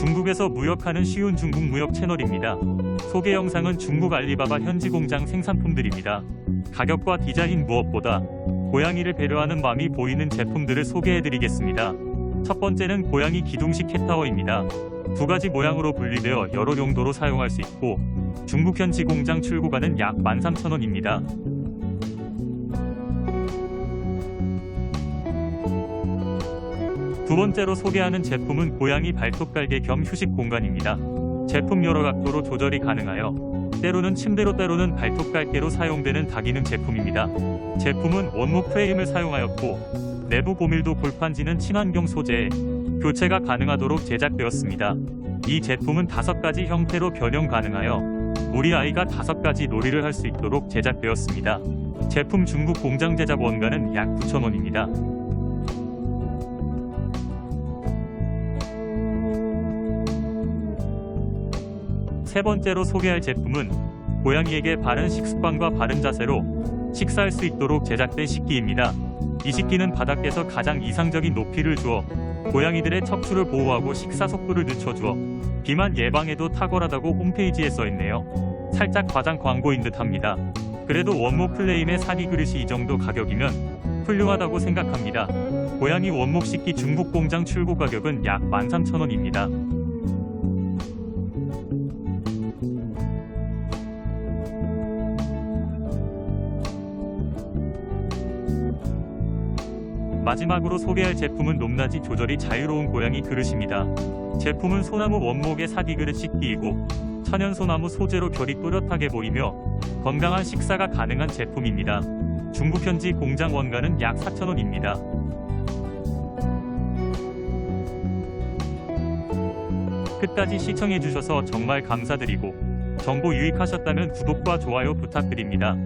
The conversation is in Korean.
중국에서 무역하는 쉬운 중국 무역 채널입니다. 소개 영상은 중국 알리바바 현지 공장 생산품들입니다. 가격과 디자인 무엇보다 고양이를 배려하는 마음이 보이는 제품들을 소개해드리겠습니다. 첫 번째는 고양이 기둥식 캣타워입니다. 두 가지 모양으로 분리되어 여러 용도로 사용할 수 있고 중국 현지 공장 출고가는 약 13,000원입니다. 두 번째로 소개하는 제품은 고양이 발톱 깔개 겸 휴식 공간입니다. 제품 여러 각도로 조절이 가능하여 때로는 침대로 때로는 발톱 깔개로 사용되는 다기능 제품입니다. 제품은 원목 프레임을 사용하였고 내부 고밀도 골판지는 친환경 소재에 교체가 가능하도록 제작되었습니다. 이 제품은 다섯 가지 형태로 변형 가능하여 우리 아이가 다섯 가지 놀이를 할 수 있도록 제작되었습니다. 제품 중국 공장 제작 원가는 약 9,000원입니다. 세 번째로 소개할 제품은 고양이에게 바른 식습관과 바른 자세로 식사할 수 있도록 제작된 식기입니다. 이 식기는 바닥에서 가장 이상적인 높이를 주어 고양이들의 척추를 보호하고 식사 속도를 늦춰주어 비만 예방에도 탁월하다고 홈페이지에 써있네요. 살짝 과장 광고인 듯 합니다. 그래도 원목 플레임의 사기 그릇이 이 정도 가격이면 훌륭하다고 생각합니다. 고양이 원목 식기 중국 공장 출고 가격은 약 13,000원입니다. 마지막으로 소개할 제품은 높낮이 조절이 자유로운 고양이 그릇입니다. 제품은 소나무 원목의 사기 그릇 식기이고 천연 소나무 소재로 결이 또렷하게 보이며 건강한 식사가 가능한 제품입니다. 중국 현지 공장 원가는 약 4,000원입니다. 끝까지 시청해주셔서 정말 감사드리고 정보 유익하셨다면 구독과 좋아요 부탁드립니다.